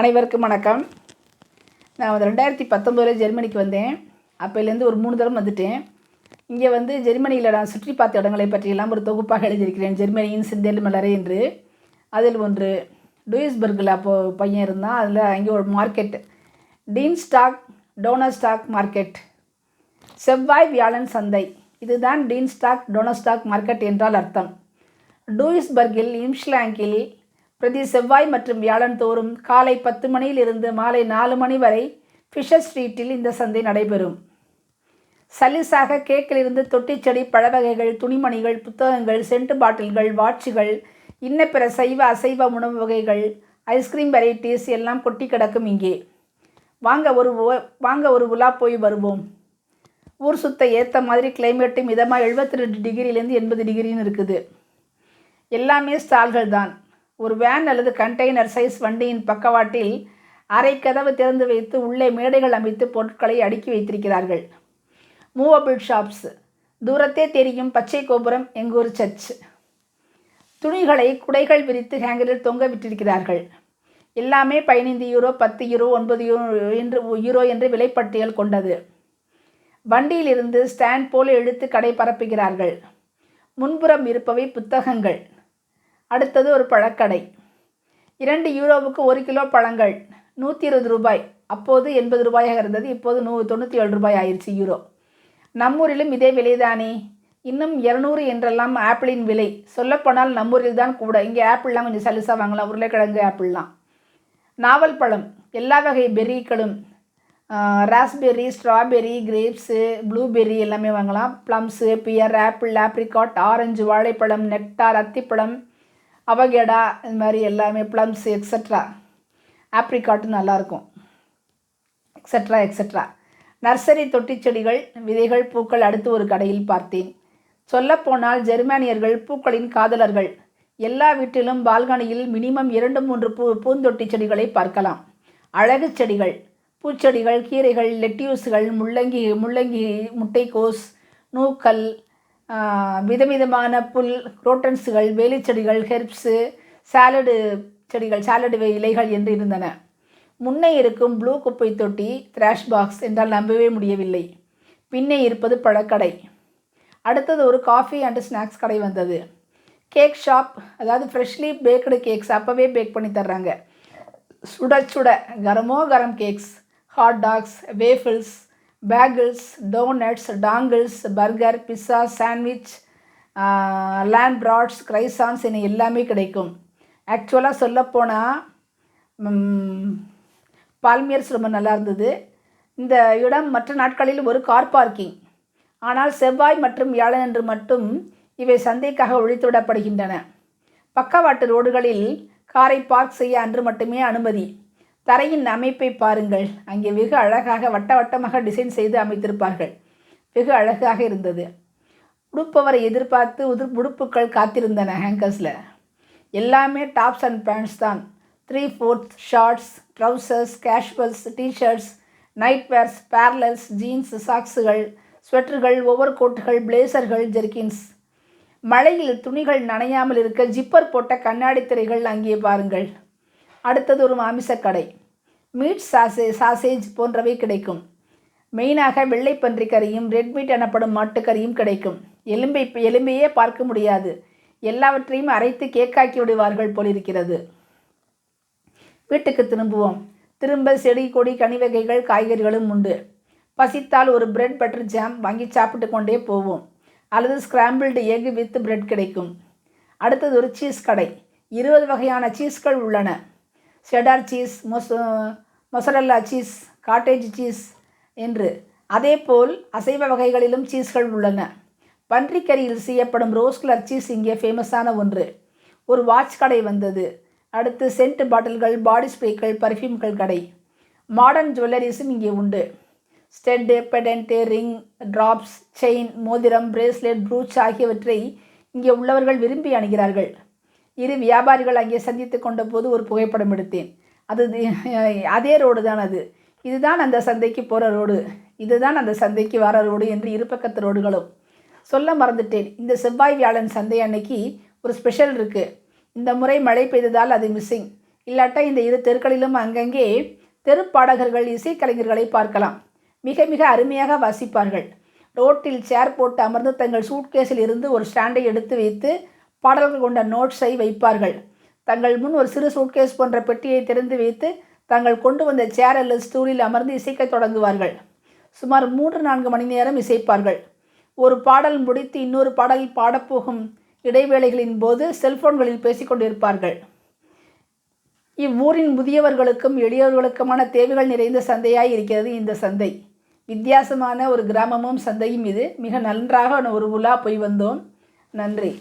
அனைவருக்கும் வணக்கம். நான் வந்து ரெண்டாயிரத்தி பத்தொம்போதில் ஜெர்மனிக்கு வந்தேன். அப்போலேருந்து ஒரு மூணு தடவை வந்துட்டேன். இங்கே வந்து ஜெர்மனியில் நான் சுற்றி பார்த்த இடங்களை பற்றியெல்லாம் ஒரு தொகுப்பாக எழுதியிருக்கிறேன். ஜெர்மனியின் சிந்தேல் மலரே என்று. அதில் ஒன்று டூயிஸ்பர்கில் அப்போது பையன் இருந்தான். அதில் அங்கே ஒரு மார்க்கெட். டீன் ஸ்டாக் டோனர் ஸ்டாக் மார்க்கெட். செவ்வாய் வியாழன் சந்தை. இதுதான் டீன் ஸ்டாக் டோனஸ்டாக் மார்க்கெட் என்றால் அர்த்தம். டூயிஸ்பர்கில் இம்ஷ்லாங்கில் பிரதி செவ்வாய் மற்றும் வியாழன் தோறும் காலை பத்து மணியிலிருந்து மாலை நாலு மணி வரை ஃபிஷர் ஸ்ட்ரீட்டில் இந்த சந்தை நடைபெறும். சலிசாக கேக்கிலிருந்து தொட்டிச்செடி பழவகைகள் துணிமணிகள் புத்தகங்கள் சென்ட் பாட்டில்கள் வாட்சுகள் இன்ன பிற சைவ அசைவ உணவு வகைகள் ஐஸ்கிரீம் வெரைட்டிஸ் எல்லாம் கொட்டி கிடக்கும் இங்கே. வாங்க ஒரு உ- வாங்க ஒரு உலா போய் வருவோம். ஊர் சுத்த ஏற்ற மாதிரி கிளைமேட்டு மிதமாக எழுபத்தி ரெண்டு டிகிரிலேருந்து எண்பது டிகிரின்னு இருக்குது. எல்லாமே ஸ்டால்கள் தான். ஒரு வேன் அல்லது கண்டெய்னர் சைஸ் வண்டியின் பக்கவாட்டில் அரை கதவு திறந்து வைத்து உள்ளே மேடைகள் அமைத்து பொருட்களை அடுக்கி வைத்திருக்கிறார்கள். மூவபிள் ஷாப்ஸ் தூரத்தே தெரியும் பச்சை கோபுரம் எங்கூர் சர்ச் துணிகளை குடைகள் விரித்து ஹேங்கரில் தொங்க விட்டிருக்கிறார்கள். எல்லாமே பதினைந்து யூரோ பத்து யூரோ ஒன்பது யூரோ என்று யூரோ என்று விலைப்பட்டியல் கொண்டது. வண்டியிலிருந்து ஸ்டாண்ட் போல இழுத்து கடை பரப்புகிறார்கள். முன்புறம் இருப்பவை புத்தகங்கள். அடுத்தது ஒரு பழக்கடை. இரண்டு யூரோவுக்கு ஒரு கிலோ பழங்கள் நூற்றி இருபது ரூபாய். அப்போது எண்பது ரூபாயாக இருந்தது இப்போது நூ தொண்ணூற்றி ஏழு ரூபாய் ஆயிடுச்சு யூரோ. நம்மூரிலும் இதே விலைதானே? இன்னும் இரநூறு என்றெல்லாம் ஆப்பிளின் விலை. சொல்லப்போனால் நம்மூரில் தான் கூட. இங்கே ஆப்பிள்லாம் கொஞ்சம் சலுசாக வாங்கலாம். உருளைக்கிழங்கு ஆப்பிள்லாம். நாவல் பழம் எல்லா வகை பெர்ரிகளும் ராஸ்பெர்ரி ஸ்ட்ராபெர்ரி கிரேப்ஸு ப்ளூபெர்ரி எல்லாமே வாங்கலாம். Plums pear apple apricot orange வாழைப்பழம் நெக்டார் அத்திப்பழம் அவகேடா இது மாதிரி எல்லாமே ப்ளம்ஸ் எக்ஸட்ரா ஆப்ரிகாட்டும் நல்லாயிருக்கும் எக்ஸட்ரா எக்ஸட்ரா நர்சரி தொட்டிச் செடிகள் விதைகள் பூக்கள் அடுத்து ஒரு கடையில் பார்த்தேன். சொல்லப்போனால் ஜெர்மானியர்கள் பூக்களின் காதலர்கள். எல்லா வீட்டிலும் பால்கனியில் மினிமம் இரண்டு மூன்று பூ பூந்தொட்டி செடிகளை பார்க்கலாம். அழகு செடிகள் பூச்செடிகள் கீரைகள் லெட்யூஸ்கள் முள்ளங்கி முள்ளங்கி முட்டைக்கோஸ் நூக்கல் விதவிதமான புல் குரோட்டன்ஸுகள் வேலிச்செடிகள் ஹெர்ப்ஸு சாலடு செடிகள் சாலடு இலைகள் என்று இருந்தன. முன்னே இருக்கும் ப்ளூ குப்பை தொட்டி த்ராஷ் பாக்ஸ் என்றால் நம்பவே முடியவில்லை. பின்னே இருப்பது பழக்கடை. அடுத்தது ஒரு காஃபி அண்ட் ஸ்நாக்ஸ் கடை வந்தது. கேக் ஷாப் அதாவது ஃப்ரெஷ்லி பேக்கடு கேக்ஸ் அப்போவே பேக் பண்ணி தர்றாங்க. சுட சுட கரமோ கரம் cakes hot dogs waffles bagels donuts dongles burger pizza sandwich லேண்ட் ப்ராட்ஸ் கிரைசான்ஸ் என எல்லாமே கிடைக்கும். ஆக்சுவலாக சொல்லப்போனால் பால்மியர்ஸ் ரொம்ப நல்லா இருந்தது. இந்த இடம் மற்ற நாட்களில் ஒரு கார் பார்க்கிங் ஆனால் செவ்வாய் மற்றும் வியாழனன்று மட்டும் இவை சந்தைக்காக ஒழித்துவிடப்படுகின்றன. பக்கவாட்டு ரோடுகளில் காரை பார்க் செய்ய அன்று மட்டுமே அனுமதி. தரையின் அமைப்பை பாருங்கள். அங்கே வெகு அழகாக வட்ட வட்டமாக டிசைன் செய்து அமைத்திருப்பார்கள். வெகு அழகாக இருந்தது. உடுப்பவரை எதிர்பார்த்து உதிர் உடுப்புகள் காத்திருந்தன ஹேங்கர்ஸில் எல்லாமே டாப்ஸ் அண்ட் பேண்ட்ஸ் தான். Three fourth shorts trousers casuals T shirts night wears parallels jeans சாக்ஸுகள் ஸ்வெட்டர்கள் ஓவர் கோட்டுகள் பிளேசர்கள் ஜெர்கின்ஸ் மழையில் துணிகள் நனையாமல் இருக்க ஜிப்பர் போட்ட கண்ணாடி திரைகள் அங்கே பாருங்கள். அடுத்தது ஒரு மாமிசக் கடை மீட் சாசே சாசேஜ் போன்றவை கிடைக்கும். மெயினாக வெள்ளைப்பன்றி கறியும் ரெட் மீட் எனப்படும் மாட்டுக்கறியும் கிடைக்கும். எலும்பை எலும்பையே பார்க்க முடியாது. எல்லாவற்றையும் அரைத்து கேக்காக்கி விடுவார்கள் போலிருக்கிறது. வீட்டுக்கு திரும்புவோம். திரும்ப செடி கொடி கனி வகைகள் காய்கறிகளும் உண்டு. பசித்தால் ஒரு பிரெட் பட்டர் ஜாம் வாங்கி சாப்பிட்டு கொண்டே போவோம். அல்லது ஸ்கிராம்பிள்டு எக் வித் பிரெட் கிடைக்கும். அடுத்தது ஒரு சீஸ் கடை. இருபது வகையான சீஸ்கள் உள்ளன. செடார் சீஸ் மொச மொசரல்லா சீஸ் காட்டேஜ் சீஸ் என்று. அதேபோல் அசைவ வகைகளிலும் சீஸ்கள் உள்ளன. பன்றிக்கறியில் செய்யப்படும் ரோஸ் கலர் சீஸ் இங்கே ஃபேமஸான ஒன்று. ஒரு வாட்ச் கடை வந்தது. அடுத்து சென்ட் பாட்டில்கள் பாடி ஸ்ப்ரேக்கள் பர்ஃப்யூம்கள் கடை. மாடர்ன் ஜுவல்லரிஸும் இங்கே உண்டு. Stud pendant ring drops chain மோதிரம் பிரேஸ்லெட் ப்ரூச் ஆகியவற்றை இங்கே உள்ளவர்கள் விரும்பி அணுகிறார்கள். இரு வியாபாரிகள் அங்கே சந்தித்து கொண்ட போது ஒரு புகைப்படம் எடுத்தேன். அது தி- அதே ரோடு தான் அது. இதுதான் அந்த சந்தைக்கு போகிற ரோடு. இதுதான் அந்த சந்தைக்கு வர ரோடு என்று இரு பக்கத்து ரோடுகளும் சொல்ல மறந்துட்டேன். இந்த செவ்வாய் வியாழன் சந்தை அன்னைக்கு ஒரு ஸ்பெஷல் இருக்குது இந்த முறை மழை பெய்ததால் அது மிஸ்ஸிங் இல்லாட்டா இந்த இரு தெருக்களிலும் அங்கங்கே தெருப்பாடகர்கள் இசைக்கலைஞர்களை பார்க்கலாம். மிக மிக அருமையாக வாசிப்பார்கள். ரோட்டில் சேர் போட்டு அமர்ந்து தங்கள் சூட்கேஸில் இருந்து ஒரு ஸ்டாண்டை எடுத்து வைத்து பாடல்கள் கொண்ட நோட்ஸை வைப்பார்கள். தங்கள் முன் ஒரு சிறு சூட்கேஸ் போன்ற பெட்டியை திறந்து வைத்து தாங்கள் கொண்டு வந்த சேர் அல்லது ஸ்டூலில் அமர்ந்து இசைக்கத் தொடங்குவார்கள். சுமார் மூன்று நான்கு மணி நேரம் இசைப்பார்கள். ஒரு பாடல் முடித்து இன்னொரு பாடலில் பாடப்போகும் இடைவேளைகளின் போது செல்போன்களில் பேசிக்கொண்டிருப்பார்கள் இவ்வூரின் முதியவர்களுக்கும் எளியவர்களுக்குமான தேவைகள் நிறைந்த சந்தையாய் இருக்கிறது இந்த சந்தை. வித்தியாசமான ஒரு கிராமமும் சந்தையும் இது. மிக நன்றாக ஒரு உலா போய் வந்தோம். நன்றி.